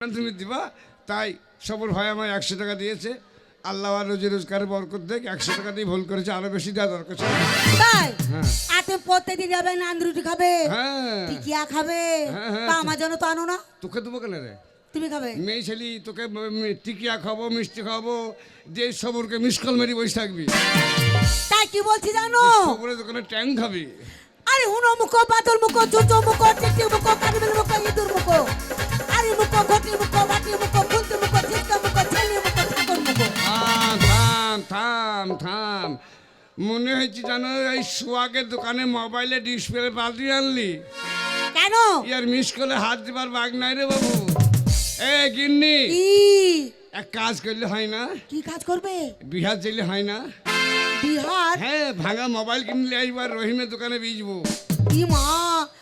তুমি দিবা তাই সবর ভাই আমায় একশো টাকা দিয়েছে। আল্লাহ আর রোজি রোজগারের বরকত দেখ একশো টাকা দিয়ে ভুল করেছে আরও বেশি দেওয়া দরকার ছিল। তাই? হ্যাঁ। প্রত্যেকদিন যাবে নান রুটি খাবে। হ্যাঁ। টিকিয়া খাবে? হ্যাঁ, হ্যাঁ। তা আমার জন্য তো আনো না। তোকে দেবো কেন রে? তুমি খাবে? মেয়ে ছেলি তোকে টিকিয়া খাব মিষ্টি খাব যে সবরকে মিসকল মেরি বসে থাকবি। তাই কি বলছি জানো? সবরের দোকানে ট্যাং খাবি। আরে হুনো মুখ বাদল মুখ চুচো মুখ মুখ কারিবেল মুখ ইঁদুর মুখ। আরে মুখ ঘটি মুখ বাটি মুখ ফুলতে মুখ চিৎকা মুখ ছেলে মুখ ঠাকুর মুখ থাম থাম থাম থাম মনে হয়েছে জানো এই সোয়াগের দোকানে মোবাইলে ডিসপ্লে পাল্টি আনলি। কেন? ইয়ার মিস করলে হাত দিবার বাগ নাই রে বাবু। এ গিন্নি। এক কাজ করলে হয় না। কি কাজ করবে? বিহার চাইলে হয় না। বিহার? হ্যাঁ ভাঙা মোবাইল কিনলে এইবার রহিমের দোকানে বিজবো কি মা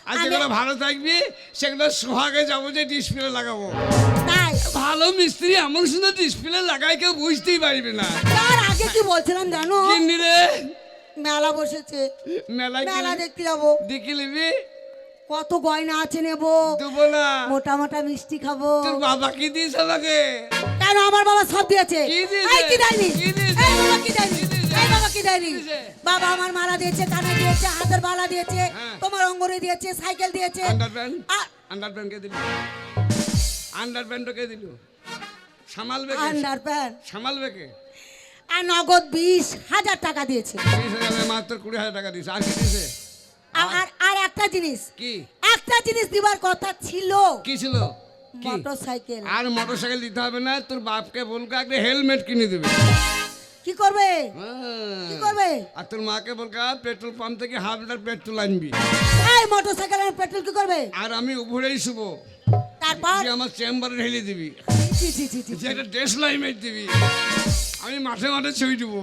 আর যেগুলো ভালো থাকবি সেগুলো সোহাগে যাব যে ডিসপ্লে লাগাবো। তাই? ভালো মিস্ত্রি এমন সুন্দর ডিসপ্লে লাগায় কেউ বুঝতেই পারবে না। তার আগে কি বলছিলাম জানো? কিন্নি রে। মেলা বসেছে। মেলায় মেলা দেখতে যাব। দেখে নিবি। কত গয়না আছে নেব। দেবো না। মোটা মোটা মিষ্টি খাব। তোর বাবা কি দিস আমাকে? কেন আমার বাবা সব দিয়েছে? কি দিয়েছে? কি দেয়নি? কি দিয়েছে? দেয়নি? দিয়েছে? এই বাবা কি দেয়নি বাবা আমার মালা দিয়েছে কানে দিয়েছে হাতের বালা দিয়েছে হ্যাঁ। তোমার অঙ্গরে দিয়েছে সাইকেল দিয়েছে। আন্ডারপ্যান্ট আ- আন্ডারপ্যান্ট কে দিল? আন্ডারপ্যান্ট কে দিল? সামালবে কে আন্ডার প্যান্ট সামালবে আর নগদ বিশ হাজার টাকা দিয়েছে। বিশ হাজার মাত্র কুড়ি হাজার টাকা দিয়েছে। আর কি দিয়েছে? আর- আর একটা জিনিস। কি? একটা জিনিস দিবার কথা ছিল। কি ছিল? কি? মোটর সাইকেল আর মোটর সাইকেল দিতে হবে না তোর বাপকে বলকে একটা হেলমেট কিনে দেবে। কি করবে? হ্যাঁ। কি করবে? আর তোর মাকে বলকা পেট্রোল পাম্প থেকে হাফ লিটার পেট্রোল আনবি। এই মোটর সাইকেল আর পেট্রোল কি করবে? আর আমি উপরেই শুভ তারপর? তুই আমার চেম্বারে ঢেলে দিবি। একটা ড্রেস লাইমেট দিবি। আমি মাঠে মাঠে ছবি দিব।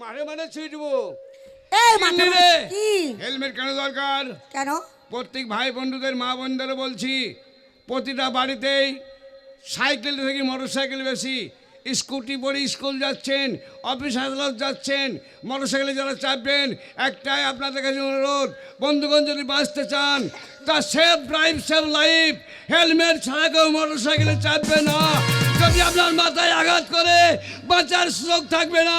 মাঠে মাঠে ছুঁই দেবো। এই মাথা কি? হেলমেট কেন দরকার? কেন? প্রত্যেক ভাই বন্ধুদের মা বোনদেরও বলছি প্রতিটা বাড়িতেই সাইকেল থেকে মোটর সাইকেল বেশি। স্কুটি পরে স্কুল যাচ্ছেন অফিস আদালত যাচ্ছেন মোটর সাইকেলে যারা চাপবেন একটাই আপনাদের কাছে অনুরোধ বন্ধুগণ যদি বাঁচতে চান তা safe drive safe life helmet ছাড়া কেউ মোটর সাইকেলে চাপবে না। যদি আপনার মাথায় আঘাত করে বাঁচার সুযোগ থাকবে না।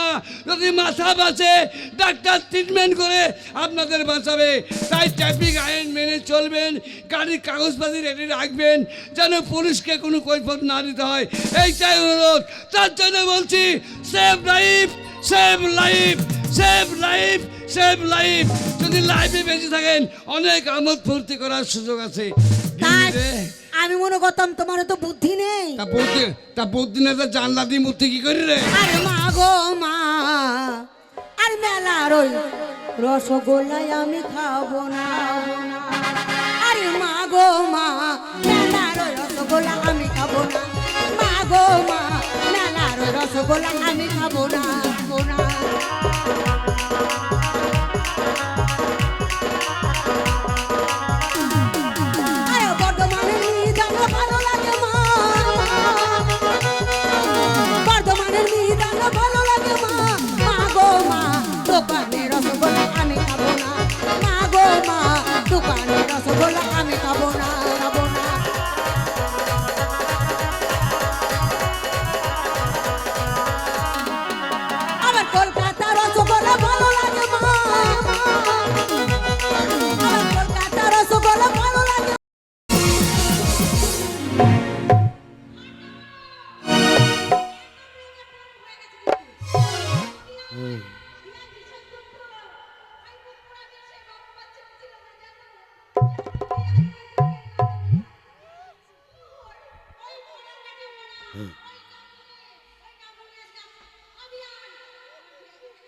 যদি মাথা বাঁচে ডাক্তার ট্রিটমেন্ট করে আপনাদের বাঁচাবে। তাই ট্রাফিক আইন মেনে চলবেন গাড়ির কাগজপাতি রেডি রাখবেন যেন পুলিশকে কোনো কৈফত না দিতে হয়। এইটাই অনুরোধ। তার জন্য বলছি save life save life save life save life যদি লাইফে বেঁচে থাকেন অনেক আমোদ ফুর্তি করার সুযোগ আছে। আমি মনে করতাম তোমার তো বুদ্ধি নেই। তা বুদ্ধি তা বুদ্ধি না তা জানলা দিয়ে মূর্তি কি করি রে? আরে মা গো মা আর মেলা রই রসগোল্লাই আমি খাব না। আরে মা গো মা মেলা রই রসগোল্লা আমি খাব না। মা গো মা মেলা রই রসগোল্লা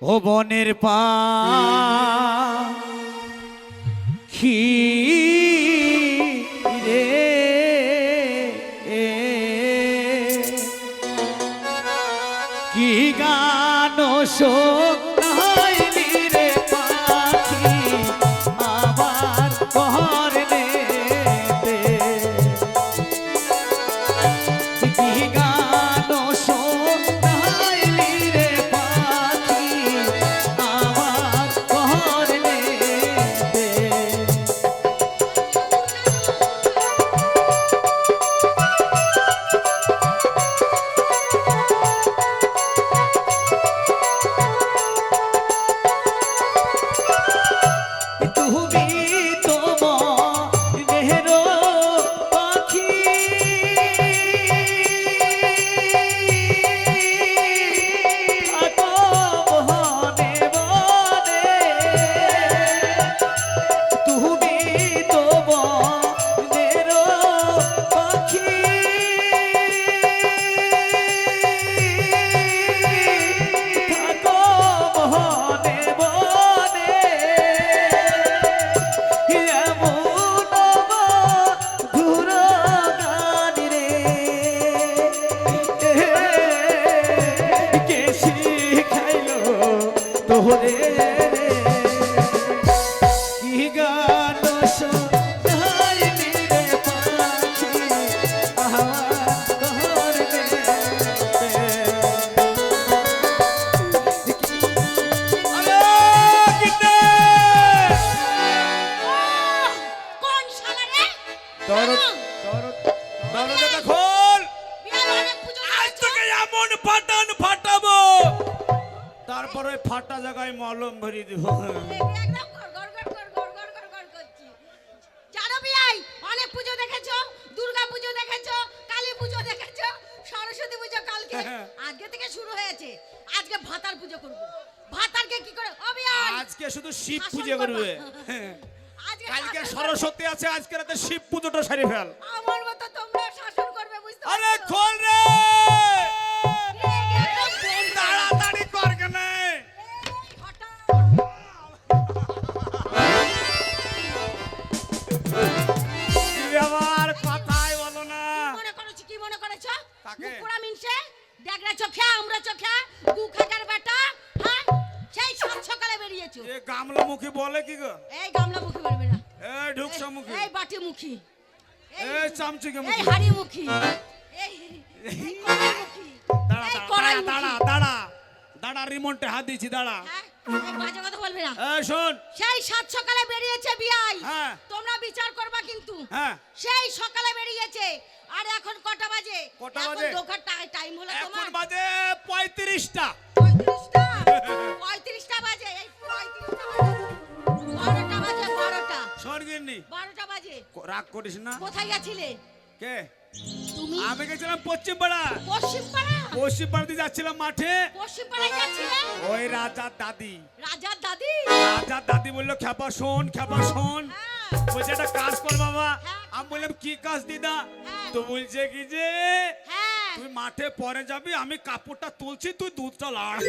ও বনের পা রে কি গান শোনাইলি এমন ফাটান ফাটাবো? তারপরে ফাটা জায়গায় মলম ভরি দিব। কালী পুজো দেখেছ সরস্বতী পুজো কালকে হ্যাঁ, হ্যাঁ। আজকে থেকে শুরু হয়েছে। আজকে ভাতার পুজো করব। ভাতারকে কি করে? আজকে শুধু শিব পুজো করবে। সরস্বতী আছে শিব পুজোটা সারি ফেল। আমার আমরা চোখে খাকার বেটা হ্যাঁ সেই সাত সকালে বেরিয়েছো। এ গামলা মুখী বলে কি গো? এই গামলা মুখী বলবে না। মুখী এই বাটি মুখী এই মুখী হাড়ি মুখী এই মুখী দাঁড়া এই দাঁড়া দাঁড়া দাঁড়া। দাঁড়া রিমোটে হাত দিয়েছি দাঁড়া। হ্যাঁ? বাজে কথা বলবে না। শোন। সেই সাত সকালে বেরিয়েছে বিয়াই। তোমরা বিচার করবা কিন্তু। সেই সকালে বেরিয়েছে। আর এখন কটা বাজে? কটা বাজে? দোকান টাইম হলো এখন বাজে পঁয়ত্রিশটা। পঁয়ত্রিশটা? পঁয়ত্রিশটা বাজে। এই পঁয়ত্রিশটা বাজে। বারোটা বাজে বারোটা। শোন গিন্নি। বাজে। রাগ করিস না। কোথায় গেছিলে? কে? তুমি। আমি গেছিলাম পশ্চিম পাড়া পশ্চিম পাড়া পশ্চিম পাড়া দিয়ে যাচ্ছিলাম মাঠে। পশ্চিম পাড়ায় যাচ্ছিলে? ওই রাজার দাদি। রাজার দাদি? রাজার দাদি বলল খেপা শোন খেপা শোন। হ্যাঁ। বলছে একটা কাজ কর বাবা। হ্যাঁ। আমি বললাম কি কাজ দিদা? হ্যাঁ। তো বলছে কি যে তুই মাঠে পরে যাবি আমি কাপড়টা তুলছি তুই দুধটা লাড়।